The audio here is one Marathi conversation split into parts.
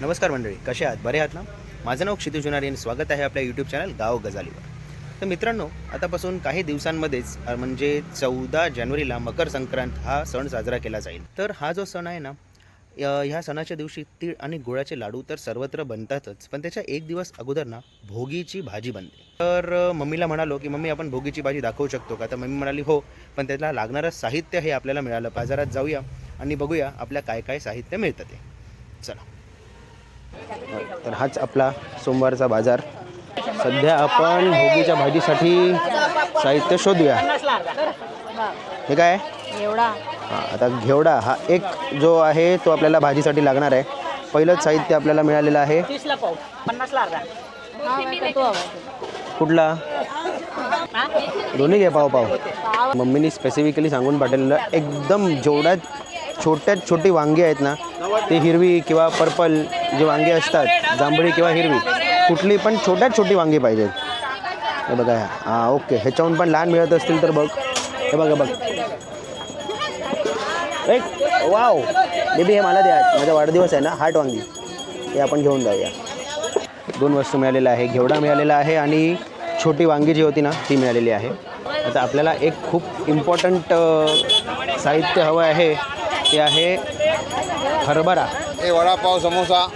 नमस्कार मंडळी कसे आहात? बरे आहात ना? माझं नाव क्षितिज जुनारी आणि स्वागत आहे आपल्या यूट्यूब चॅनल गाव गजालीवर. तर मित्रांनो आतापासून काही दिवसांमध्येच म्हणजे चौदा जानेवारीला मकर संक्रांत हा सण साजरा केला जाईल. तर हा जो सण आहे ना ह्या सणाच्या दिवशी तीळ आणि गुळाचे लाडू तर सर्वत्र बनतातच पण त्याच्या एक दिवस अगोदर ना भोगीची भाजी बनते. तर मम्मीला म्हणालो की मम्मी आपण भोगीची भाजी दाखवू शकतो का? तर मम्मी म्हणाली हो पण त्याला लागणारं साहित्य हे आपल्याला मिळालं. बाजारात जाऊया आणि बघूया आपल्या काय काय साहित्य मिळतं ते. चला. तर हाच आपला सोमवारचा बाजार. सध्या आपण भोगीच्या भाजीसाठी साहित्य शोधूया. हे काय? हां आता घेवडा हा एक जो आहे तो आपल्याला भाजीसाठी लागणार आहे. पहिलंच साहित्य आपल्याला मिळालेलं आहे. हा कुठला? दोन्ही घे पाव पाव. मम्मीनी स्पेसिफिकली सांगून पाठवलेलं एकदम जेवढ्या छोट्यात छोटी वांगी आहेत ना ते हिरवी किंवा पर्पल जी वांगी असतात जांभळी किंवा हिरवी कुठली पण छोट्यात छोटी वांगी पाहिजेत हे बघा हां ओके ह्याच्याहून पण लहान मिळत असतील तर बघ. हे बघा बघ. एक वाव. बेबी हे मला द्या. माझा वाढदिवस आहे ना हार्ट वांगी. हे आपण घेऊन जाऊया. दोन वस्तू मिळालेल्या आहे घेवडा मिळालेला आहे आणि छोटी वांगी जी होती ना ती मिळालेली आहे. आता आपल्याला एक खूप इम्पॉर्टंट साहित्य हवं आहे. ते आहे हरभरा. हे वडापाव समोसा.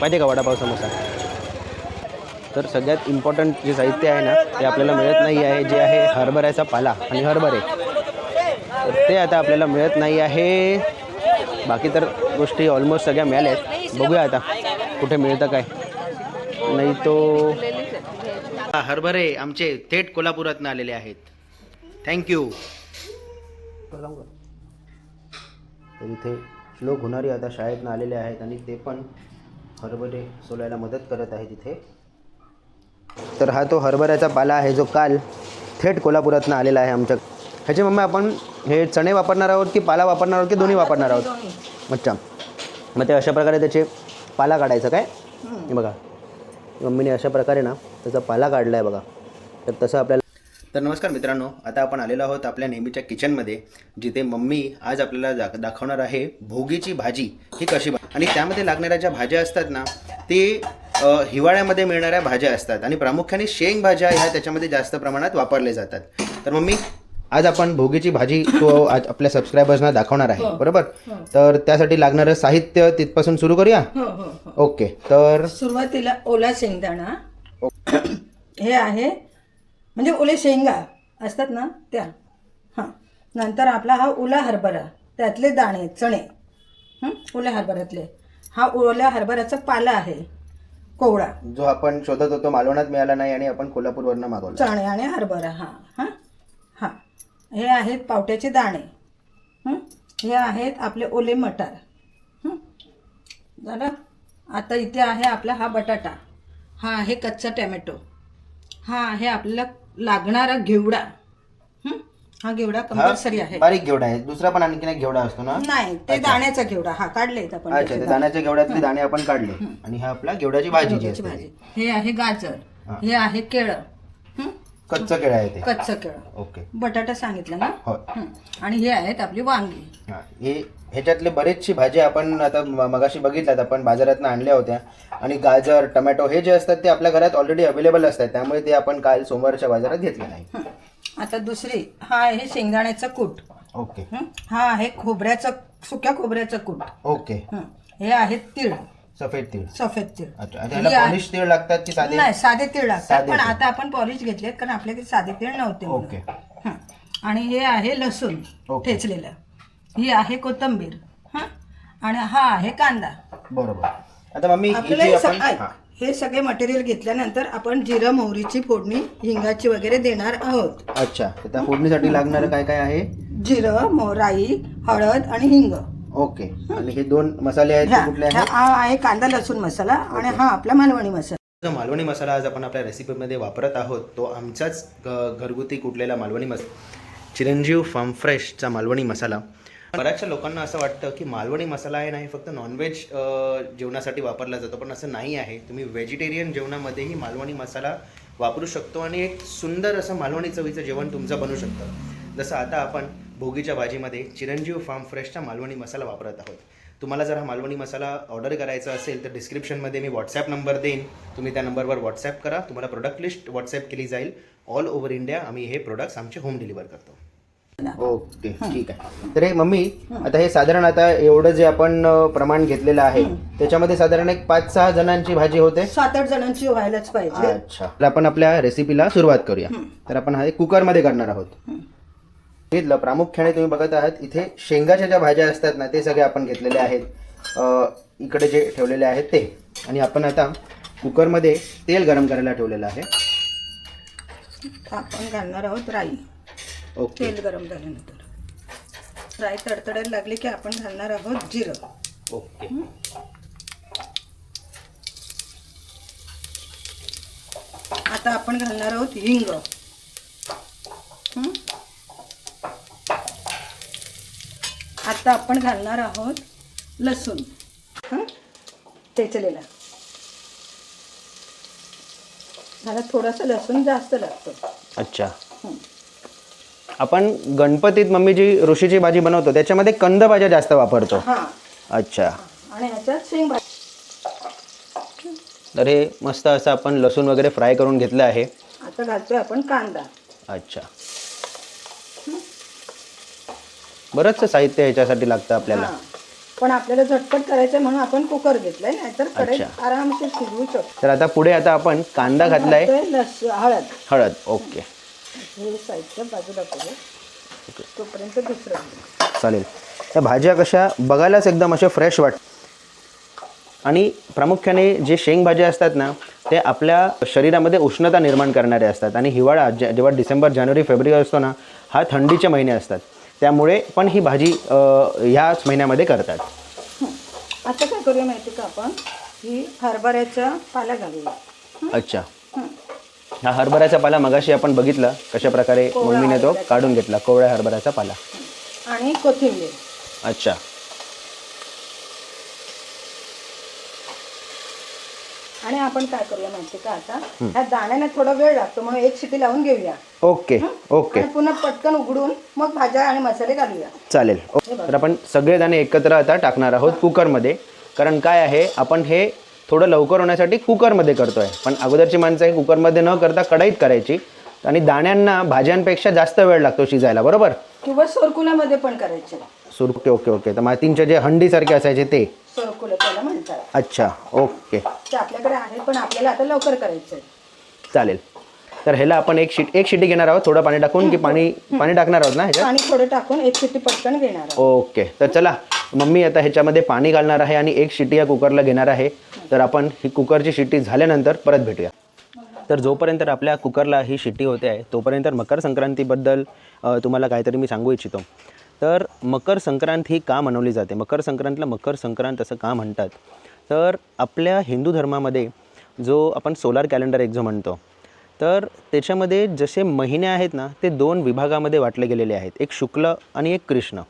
पाहिजे का वडापाव समोसा? तर सगळ्यात इम्पॉर्टंट जे साहित्य आहे ना ते आपल्याला मिळत नाही आहे जे आहे हरभऱ्याचा पाला आणि हरभरे. तर ते आता आपल्याला मिळत नाही आहे. बाकी तर गोष्टी ऑलमोस्ट सगळ्या मिळाल्या आहेत. बघूया आता कुठे मिळतं काय. नाही तो हरभरे आमचे थेट कोल्हापुरातनं आलेले आहेत. थँक्यू तर इथे श्लोक होणारी आता शाळेतनं आलेले आहेत आणि ते पण हरभरे सोलायला मदत करत आहेत इथे. तर हा तो हरभऱ्याचा पाला आहे जो काल थेट कोल्हापुरातनं आलेला आहे आमच्या. ह्याचे मम्मी आपण हे चणे वापरणार आहोत की पाला वापरणार आहोत की दोन्ही वापरणार आहोत? अच्छा. मग ते अशा प्रकारे त्याचे पाला काढायचं काय? बघा. मम्मीने अशा प्रकारे ना त्याचा पाला काढला आहे बघा. तर तसं आपल्याला तर नमस्कार मित्रांनो आता आपण आलेलो आहोत आपल्या नेहमीच्या किचनमध्ये जिथे मम्मी आज आपल्याला दाख दाखवणार आहे भोगीची भाजी. ही कशी आणि त्यामध्ये लागणाऱ्या ज्या भाज्या असतात ना ते हिवाळ्यामध्ये मिळणाऱ्या भाज्या असतात. आणि प्रामुख्याने शेंग भाज्या ह्या त्याच्यामध्ये जास्त प्रमाणात वापरले जातात. तर मम्मी आज आपण भोगीची भाजी तो आज आपल्या सबस्क्रायबर्सना दाखवणार आहे. बरोबर? तर त्यासाठी लागणारं साहित्य तिथपासून सुरू करूया? हो हो हो. ओके. तर सुरुवातीला ओला शेंगदाणा. हे आहे म्हणजे ओले शेंगा असतात ना त्या. हां. नंतर आपला हा ओला हरभरा त्यातले दाणे चणे. हं? ओल्या हरभऱ्यातले. हा ओल्या हरभऱ्याचा पाला आहे. कोवळा. जो आपण शोधत होतो मालवणात मिळाला नाही आणि आपण कोल्हापूरवरनं मागवला. चणे आणि हरभरा हां. हां? हां. हे आहेत पावट्याचे दाणे. हं? हे आहेत आपले ओले मटार? झालं? आता इथे आहे आपला हा बटाटा. हा आहे कच्चा टॅमॅटो. हा आहे आपल्याला लागणारा घेवडा. हं? हा घेवडा कंपल्सरी आहे. बारीक घेवडा आहे. दुसरा पण आणखीन एक घेवडा असतो ना? नाही ते दाण्याचा घेवडा. हा काढलेत आपण अच्छा दाण्याच्या घेवड्यातले दाणे आपण काढले. आणि हा आपला घेवड्याची भाजी जी घेवड्याची असते. भाजी. हे आहे गाजर. हे आहे केळं. हं? कच्चं केळं आहे ते. कच्चं केळं. ओके. बटाटा सांगितलं ना? हो. हं. आणि हे आहेत आपली वांगी. हा हे ह्याच्यातले बरेचशी भाजी आपण आता मगाशी बघितल्यात आपण बाजारातनं आणल्या होत्या. आणि गाजर टमॅटो हे जे असतात ते आपल्या घरात ऑलरेडी अवेलेबल असतात. त्यामुळे ते आपण काल सोमवारच्या बाजारात घेतले नाही. आता दुसरी हा आहे शेंगदाण्याचं कूट. ओके. हं. आहे खोबऱ्याचं सुक्या खोबऱ्याचं कूट. ओके. हं. हे आहेत तीळ. सफेद तीळ. सफेद तीळ. अच्छा आहे- पॉलिश तीळ लागतात की साधे? नाही साधे तीळ लागतात. पण. आता आपण पॉलिश घेतलेत कारण आपल्याकडे साधे तीळ नव्हते. ओके. आणि हे आहे लसूण. ठेचलेलं. ही आहे कोथिंबीर. हं. आणि हा आहे कांदा. बरोबर. आता मम्मी ही आपल्याला जी हे आपण स- ऐक, हा. हे सगळे मटेरियल घेतल्यानंतर आपण जिरं मोहरीची फोडणी हिंगाची वगैरे देणार आहोत. अच्छा. तर त्या फोडणीसाठी लागणारं काय काय आहे? जिरं मोराई हळद आणि हिंग. ओके. आणि हे दोन मसाले आहेत ते कुठले ह्या- आहेत? हा आहे कांदा लसूण मसाला आणि हा आपला मालवणी मसाला. जो मालवणी मसाला आज आपण आपल्या रेसिपीमध्ये वापरत आहोत तो आमचाच घरगुती कुटलेला मालवणी मस चिरंजीव फार्म फ्रेशचा मालवणी मसाला. बऱ्याचशा लोकांना असं वाटतं की मालवणी मसाला आहे नाही फक्त नॉनव्हेज जेवणासाठी वापरला जातो पण असं नाही आहे. तुम्ही व्हेजिटेरियन जेवणामध्येही मालवणी मसाला वापरू शकतो आणि एक सुंदर असं मालवणी चवीचं जेवण तुमचं बनू शकतं. जसं आता आपण भोगीच्या भाजीमध्ये चिरंजीव फार्म फ्रेशचा मालवणी मसाला वापरत आहोत. तुम्हाला जर हा मालवणी मसाला ऑर्डर करायचा असेल तर डिस्क्रिप्शनमध्ये मी व्हॉट्सॲप नंबर देईन. तुम्ही त्या नंबरवर व्हॉट्सॲप करा. तुम्हाला प्रोडक्ट लिस्ट व्हॉट्सॲप केली जाईल. ऑल ओव्हर इंडिया आम्ही हे प्रोडक्ट्स आमचे होम डिलिव्हर करतो. ओके ठीक आहे. तर हे मम्मी आता हे साधारण आता एवढं जे आपण प्रमाण घेतलेलं आहे त्याच्यामध्ये साधारण एक पाच सहा जणांची भाजी होते? सात आठ जणांची व्हायलाच पाहिजे. अच्छा. तर आपण आपल्या रेसिपीला सुरुवात करूया. तर आपण हा कुकरमध्ये करणार आहोत. घेतलं प्रामुख्याने तुम्ही बघत आहात इथे शेंगाच्या ज्या भाज्या असतात ना ते सगळे आपण घेतलेले आहेत. इकडे जे ठेवलेले आहेत ते. आणि आपण आता कुकरमध्ये तेल गरम करायला ठेवलेलं आहे. आपण घालणार आहोत राई. ओके. तेल गरम झाल्यानंतर. राई तडतडायला लागली की आपण घालणार आहोत जिरं. ओके. आता आपण घालणार आहोत हिंग. हं? आता आपण घालणार आहोत लसूण. हं? ठेचलेला मला थोडासा लसूण जास्त लागतो. अच्छा. आपण गणपतीत मम्मी जी ऋषीची भाजी बनवतो त्याच्यामध्ये कंद भाज्या जास्त वापरतो. हां. अच्छा. आणि ह्याच्यात शेंग भाजी. तर हे मस्त असं आपण लसूण वगैरे फ्राय करून घेतलं आहे. आता घालतोय आपण कांदा. अच्छा. बरंचसं साहित्य ह्याच्यासाठी लागतं आपल्याला. हां. पण आपल्याला झटपट करायचं म्हणून आपण कुकर घेतलाय नाहीतर अच्छा. आरामशीर शिजवू शकतो. तर आता पुढे आता आपण कांदा घातलाय. घालतोय लस हळद. हळद. ओके. हे साहित्य बाजूला करू. तोपर्यंत दुसरं घेऊ. चालेल. त्या भाज्या कशा बघायलाच एकदम अशा फ्रेश वाट आणि प्रामुख्याने जे शेंगभाज्या असतात ना ते आपल्या शरीरामध्ये उष्णता निर्माण करणारे असतात. आणि हिवाळा जेव्हा डिसेंबर जानेवारी फेब्रुवारी असतो ना हा थंडीचे महिने असतात. त्यामुळे पण ही भाजी ह्याच महिन्यामध्ये करतात. आता काय करूया माहिती का आपण? ही हरभऱ्याच्या पाल्या घालूया. अच्छा. हं. हरभऱ्याचा पाला मगाशी आपण बघितला कशा प्रकारे मम्मीने तो काढून घेतला कोवळ्या हरभऱ्याचा पाला. आणि कोथिंबीर. अच्छा. आणि आपण काय करूया माहिती का आता? ह्या दाण्याला थोडा वेळ लागतो म्हणून एक शिटी लावून घेऊया. Okay okay. आणि पुन्हा पटकन उघडून मग भाज्या आणि मसाले घालूया. चालेल. तर आपण सगळे दाणे एकत्र आता टाकणार आहोत कुकरमध्ये कारण काय आहे आपण हे थोडं लवकर होण्यासाठी कुकरमध्ये करतो आहे पण अगोदरची माणसं हे कुकरमध्ये न करता कढईत करायची. आणि दाण्यांना भाज्यांपेक्षा जास्त वेळ लागतो शिजायला बरोबर? किंवा सोरकुलामध्ये पण करायचे. सुरू ओके ओके तर मातींचे जे हंडीसारखे असायचे ते? सोरकुले त्याला म्हणतात. अच्छा ओके. ते आपल्याकडे आहे पण आपल्याला आता लवकर करायचं आहे चालेल. तर ह्याला आपण एक शीट एक शिटी घेणार आहोत. थोडं पाणी टाकून की पाणी पाणी टाकणार आहोत ना ह्याच्यात? पाणी थोडं टाकून एक शिटी पटकन घेणार आहोत. ओके. तर चला. मम्मी आता ह्याच्यामध्ये पाणी घालणार आहे आणि एक शिटी या कुकरला घेणार आहे. तर आपण ही कुकरची शिट्टी झाल्यानंतर परत भेटूया. तर जोपर्यंत आपल्या कुकरला ही शिट्टी होते आहे तोपर्यंत मकर संक्रांतीबद्दल तुम्हाला काहीतरी मी सांगू इच्छितो. तर मकर संक्रांत ही का मनवली जाते? मकर संक्रांतला मकर संक्रांत असं का म्हणतात? तर आपल्या हिंदू धर्मामध्ये जो आपण सोलार कॅलेंडर एक जो म्हणतो तर त्याच्यामध्ये जसे महिने आहेत ना ते दोन विभागामध्ये वाटले गेलेले आहेत. एक शुक्ल आणि एक कृष्ण.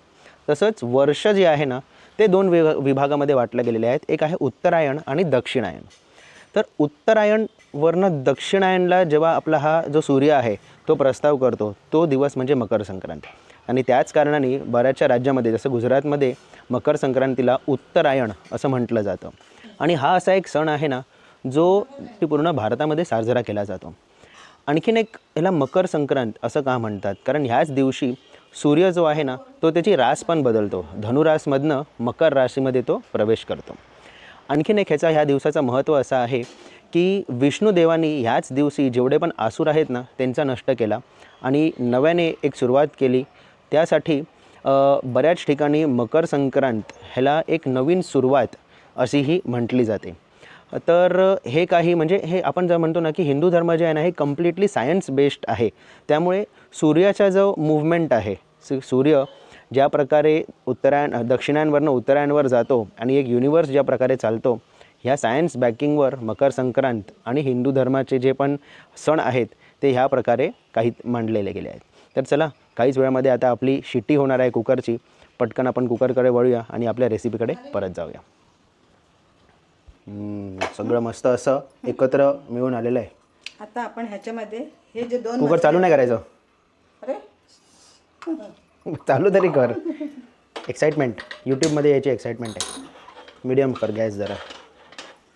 तसंच वर्ष जे आहे ना ते दोन विभा विभागामध्ये वाटले गेलेले आहेत. एक आहे उत्तरायण आणि दक्षिणायण तर उत्तरायण वरनं दक्षिणायनला जेव्हा आपला हा जो सूर्य आहे तो प्रस्ताव करतो तो दिवस म्हणजे मकर संक्रांत. आणि त्याच कारणाने बऱ्याचशा राज्यामध्ये जसं गुजरातमध्ये मकर संक्रांतीला उत्तरायण असं म्हटलं जातं. आणि हा असा एक सण आहे ना जो पूर्ण भारतामध्ये साजरा केला जातो. आणखीन एक ह्याला मकर संक्रांत असं का म्हणतात? कारण ह्याच दिवशी सूर्य जो आहे ना तो त्याची रास पण बदलतो. धनुरासमधनं मकर राशीमध्ये तो प्रवेश करतो. आणखीन एक ह्याचा ह्या दिवसाचं महत्त्व असं आहे की विष्णुदेवानी ह्याच दिवशी जेवढे पण आसूर आहेत ना त्यांचा नष्ट केला आणि नव्याने एक सुरुवात केली. त्यासाठी बऱ्याच ठिकाणी मकर संक्रांत ह्याला एक नवीन सुरुवात अशीही म्हटली जाते. तर हे काही म्हणजे हे आपण जर म्हणतो ना की हिंदू धर्म जे आहे ना हे कम्प्लिटली सायन्स बेस्ड आहे. त्यामुळे सूर्याचा जो मूवमेंट आहे सूर्य ज्या प्रकारे उत्तरायण दक्षिणांवरनं उत्तरायणवर जातो आणि एक युनिवर्स ज्या प्रकारे चालतो ह्या सायन्स बॅकिंगवर मकर संक्रांत आणि हिंदू धर्माचे जे पण सण आहेत ते ह्या प्रकारे काही मांडलेले गेले आहेत. तर चला काहीच वेळामध्ये आता आपली शिट्टी होणार आहे कुकरची. पटकन आपण कुकरकडे वळूया आणि आपल्या रेसिपीकडे परत जाऊया. हम्म, सगळं मस्त असं एकत्र मिळून आलेलं आहे. आता आपण ह्याच्यामध्ये हे जे दोन कुकर चालू नाही करायचं. अरे. चालू तरी कर. एक्साइटमेंट यूट्यूबमध्ये याची एक्साइटमेंट आहे. मीडियम कर गॅस जरा.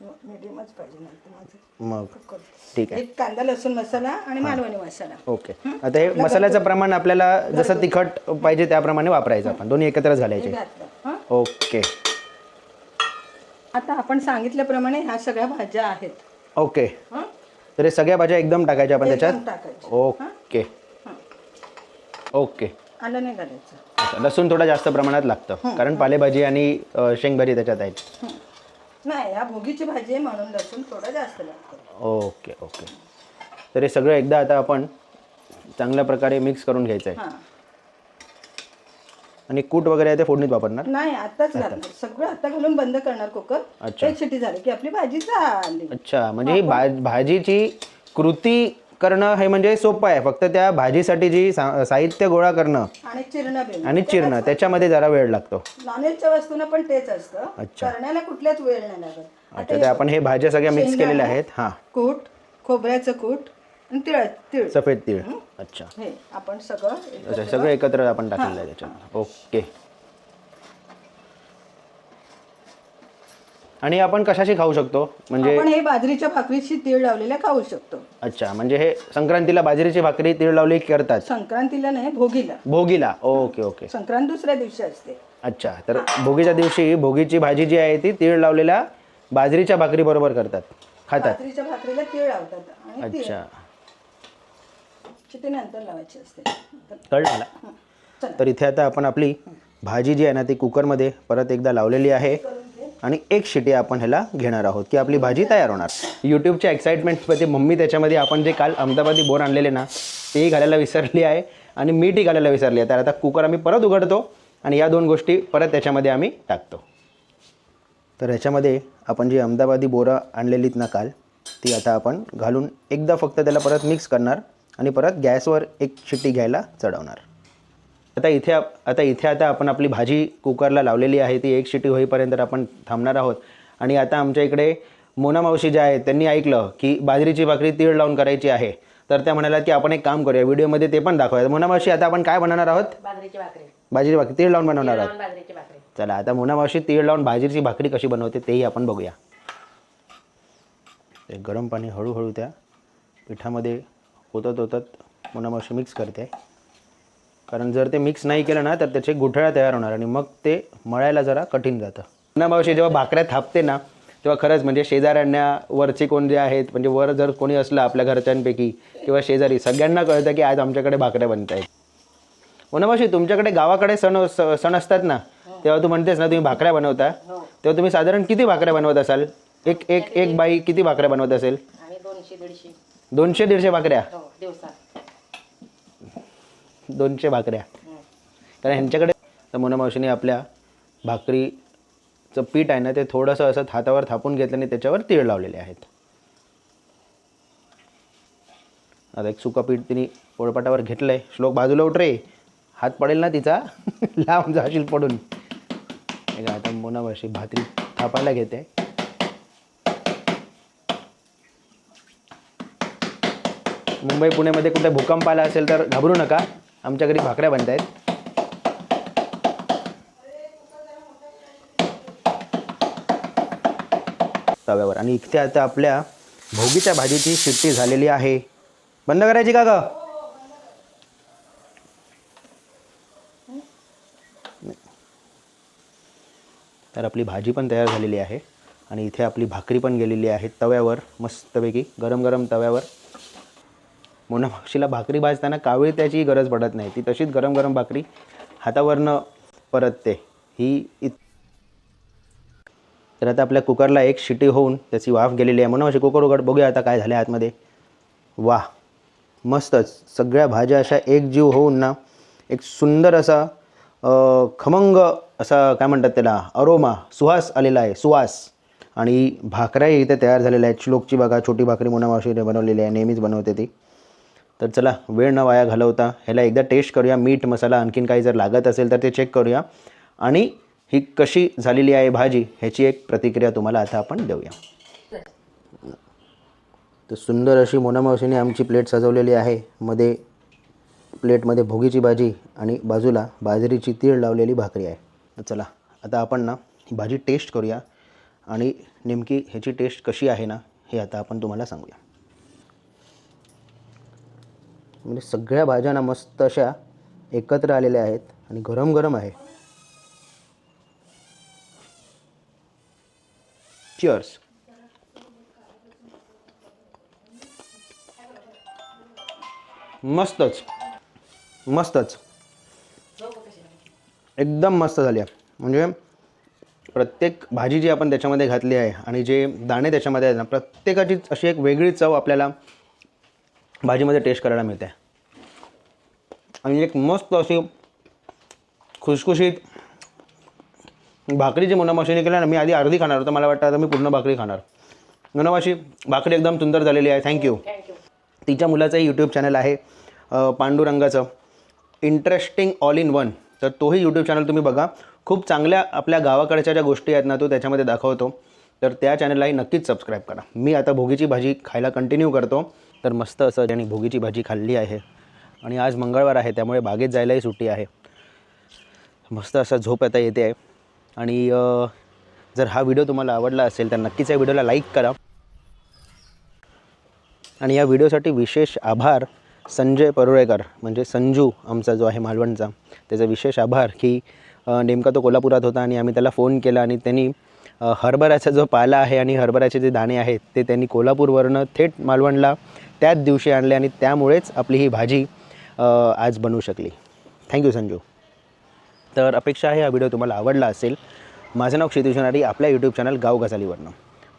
मिडियमच पाहिजे नंतर माझं. मग. ठीक आहे. एक कांदा लसूण मसाला आणि मालवणी मसाला. ओके. आता हे मसाल्याचं प्रमाण आपल्याला जसं तिखट पाहिजे त्याप्रमाणे वापरायचं आपण. दोन्ही एकत्रच घालायचे. घातलं. हं? ओके. आता आपण सांगितल्याप्रमाणे ह्या सगळ्या भाज्या आहेत. ओके. हं? तर हे सगळ्या भाज्या एकदम टाकायच्या आपण एकदम त्याच्यात? टाकायच्या. ओके. ओके. आलं नाही घालायचं. अच्छा लसूण थोडं जास्त प्रमाणात लागतं कारण पालेभाजी आणि अ, शेंगभाजी त्याच्यात आहेत. हं. नाही या भोगीची भाजी आहे म्हणून लसूण थोडं जास्त लागतं. Okay okay. तर हे सगळं एकदा आता आपण चांगल्या प्रकारे मिक्स करून घ्यायचं आहे. हां. आणि कूट वगैरे आहे ते फोडणीत वापरणार? नाही आताच घालणार सगळं आता घालून बंद करणार कुकर. अच्छा. एक शिटी झाली की आपली भाजी झाली. अच्छा म्हणजे ही भा भाजीची कृती करणं हे म्हणजे सोपं आहे. फक्त त्या भाजीसाठी जी सा साहित्य गोळा करणं आणि चिरणं बिरणं. आणि चिरणं त्याच्यामध्ये जरा वेळ लागतो. नॉनव्हेजच्या वस्तूंना पण तेच असतं. अच्छा. करण्याला कुठल्याच वेळ नाही लागत. अच्छा ते आपण हे भाज्या सगळ्या मिक्स केलेल्या आहेत. हां. कूट खोबऱ्याचं कूट तिळ तिळ. सफेद तीळ. अच्छा. हे आपण सगळं एक- अच्छा सगळं एकत्र आपण टाकलेलं आहे त्याच्यात. ओके. आणि आपण कशाशी खाऊ शकतो? म्हणजे आपण हे बाजरीच्या भाकरीशी तीळ लावलेल्या खाऊ शकतो. अच्छा म्हणजे हे संक्रांतीला बाजरीची भाकरी तीळ लावली की करतात? संक्रांतीला नाही भोगीला. भोगीला. Okay okay. संक्रांत दुसऱ्या दिवशी असते. अच्छा तर भोगीच्या दिवशी भोगीची भाजी जी आहे ती तीळ लावलेल्या बाजरीच्या भाकरी बरोबर करतात. खातात. बाजरीच्या भाकरीला तीळ लावतात आणि तीळ. अच्छा. शिटी नंतर लावायची असते. तर- कळलं मला. तर इथे आता आपण आपली भाजी जी आहे ना ती कुकरमध्ये परत एकदा लावलेली आहे. आणि एक शिटी आपण ह्याला घेणार आहोत की आपली भाजी तयार होणार. यूट्यूबच्या एक्साइटमेंटमध्ये मम्मी त्याच्यामध्ये आपण जे काल अहमदाबादी बोर आणलेले ना तेही घालायला विसरली आहे. आणि मीठही घालायला विसरली आहे. तर आता कुकर आम्ही परत उघडतो आणि या दोन गोष्टी परत त्याच्यामध्ये आम्ही टाकतो. तर ह्याच्यामध्ये आपण जी अहमदाबादी बोरं आणलेलीत ना काल ती आता आपण घालून एकदा फक्त त्याला परत मिक्स करणार. आणि परत गॅसवर एक शिट्टी घ्यायला चढवणार. आता इथे आता इथे आता आपण आपली भाजी कुकरला लावलेली आहे ती एक शिटी होईपर्यंत आपण थांबणार आहोत. आणि आता आमच्या इकडे मोना मावशी ज्या आहेत त्यांनी ऐकलं की बाजरीची भाकरी तीळ लावून करायची आहे. तर त्या म्हणाल्या की आपण एक काम करूया व्हिडिओमध्ये ते पण दाखवूया मोना मावशी आता आपण काय बनवणार आहोत? बाजरीची भाकरी. बाजरीची तीळ लावून बनवणार आहोत. बाजरीची चला आता मोना मावशी तीळ लावून भाजीची भाकरी कशी बनवते तेही आपण बघूया. ते गरम पाणी हळूहळू त्या पिठामध्ये होतात होतात. मोना मावशी मिक्स करते. कारण जर ते मिक्स नाही केलं ना तर त्याचे गुठळ्या तयार होणार आणि मग ते मळायला जरा कठीण जातं. ना मावशी जेव्हा भाकऱ्या थापते ना तेव्हा खरंच म्हणजे शेजाऱ्यांना वरचे कोण जे आहेत म्हणजे वर जर कोणी असलं आपल्या घरच्यांपैकी किंवा शेजारी सगळ्यांना कळतं की आज आमच्याकडे भाकऱ्या बनत आहेत मोना तुमच्याकडे गावाकडे सण स- सण असतात ना तेव्हा तू म्हणतेस ना तुम्ही भाकऱ्या बनवता? तेव्हा तुम्ही साधारण किती भाकऱ्या बनवत असाल? एक एक एक बाई किती भाकऱ्या बनवत असेल? दोनशे दीडशे भाकऱ्या? हो दिवसात. दोनशे भाकऱ्या. कारण ह्यांच्याकडे तर मोना मावशीने आपल्या भाकरीचं पीठ आहे ना ते थोडंसं असं हातावर थापून घेतलं आणि त्याच्यावर तीळ लावलेले आहेत. आता एक सुकं पीठ तिने पोळपाटावर घेतलंय. श्लोक बाजूला उठ रे. हात पडेल ना तिचा? लांब जाशील पडून. हे आता मोना मावशी भाकरी थापायला घेते. मुंबई पुण्यामध्ये कुठे भूकंप आला असेल तर घाबरू नका. आमच्या घरी भाकऱ्या बनत आहेत तव्यावर. आणि इथे आता आपल्या भोगीच्या भाजीची शिट्टी झालेली आहे. बंद करायची का ग? तर आपली भाजी पण तयार झालेली आहे. आणि इथे आपली भाकरी पण गेलेली आहे तव्यावर मस्तपैकी गरम गरम तव्यावर. मोना मावशीला भाकरी भाजताना कावळी त्याची गरज पडत नाही. ती तशीच गरम गरम भाकरी हातावरनं परतते. ही इत तर आता आपल्या कुकरला एक शिटी होऊन त्याची वाफ गेलेली आहे. म्हणून कुकर उघड बघूया आता काय झालं आतमध्ये. वा मस्तच. सगळ्या भाज्या अशा एकजीव होऊन ना एक सुंदर असा खमंग असा काय म्हणतात त्याला अरोमा सुहास आलेला आहे सुवास. आणि भाकऱ्याही इथे तयार झालेल्या आहेत. श्लोकची बघा छोटी भाकरी मोना मावशीने बनवलेली आहे नेहमीच बनवते ती. तर चला वेळ न वाया घालवता ह्याला एकदा टेस्ट करूया. मीठ मसाला आणखीन काही जर लागत असेल तर ते चेक करूया. आणि ही कशी झालेली आहे भाजी ह्याची एक प्रतिक्रिया तुम्हाला आता आपण देऊया. तर सुंदर अशी मोनामावशीने आमची प्लेट सजवलेली आहे. मध्ये प्लेटमध्ये भोगीची भाजी आणि बाजूला बाजरीची तीळ लावलेली भाकरी आहे. चला आता आपण ना ही भाजी टेस्ट करूया. आणि नेमकी ह्याची टेस्ट कशी आहे ना हे आता आपण तुम्हाला सांगूया. म्हणजे सगळ्या भाज्या ना मस्त अशा एकत्र आलेल्या आहेत आणि गरम गरम आहे. चिअर्स मस्तच. मस्तच. एकदम मस्त झाली आहे. म्हणजे प्रत्येक भाजी जी आपण त्याच्यामध्ये घातली आहे आणि जे दाणे त्याच्यामध्ये आहेत ना प्रत्येकाची अशी एक वेगळी चव आपल्याला भाजीमध्ये टेस्ट करायला मिळते. आणि एक मस्त अशी खुसखुशीत भाकरी जी मुनामाशीने केल्या ना मी आधी अर्धी खाणार होतं. मला वाटतं आता मी पूर्ण भाकरी खाणार. मुनामाशी भाकरी एकदम सुंदर झालेली आहे. थँक्यू तिच्या मुलाचंही यूट्यूब चॅनल आहे पांडुरंगाचं. इंटरेस्टिंग ऑल इन वन तर तोही यूट्यूब चॅनल तुम्ही बघा. खूप चांगल्या आपल्या गावाकडच्या ज्या गोष्टी आहेत ना तो त्याच्यामध्ये दाखवतो. तर त्या चॅनललाही नक्कीच सबस्क्राईब करा. मी आता भोगीची भाजी खायला कंटिन्यू करतो. तर मस्त असं ज्यांनी भोगीची भाजी खाल्ली आहे. आणि आज मंगळवार आहे त्यामुळे बागेत जायलाही सुट्टी आहे. मस्त असा झोप आता येते. आहे आणि जर हा व्हिडिओ तुम्हाला आवडला असेल तर नक्कीच या व्हिडिओला लाईक करा. आणि या व्हिडिओसाठी विशेष आभार संजय परुळेकर म्हणजे संजू आमचा जो आहे मालवणचा. त्याचा विशेष आभार की नेमका तो कोल्हापुरात होता आणि आम्ही त्याला फोन केला आणि त्यांनी हरभऱ्याचा जो पाला आहे आणि हरभऱ्याचे जे दाणे आहेत ते त्यांनी कोल्हापूरवरनं थेट मालवणला त्याच दिवशी आणले आणि त्यामुळेच आपली ही भाजी आज बनवू शकली. Thank you Sanju. तर अपेक्षा आहे हा व्हिडिओ तुम्हाला आवडला असेल. माझं नाव क्षितिज आपल्या यूट्यूब चॅनल गाव गजालीवरनं.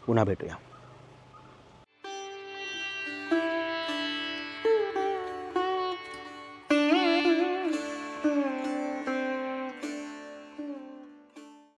पुन्हा भेटूया.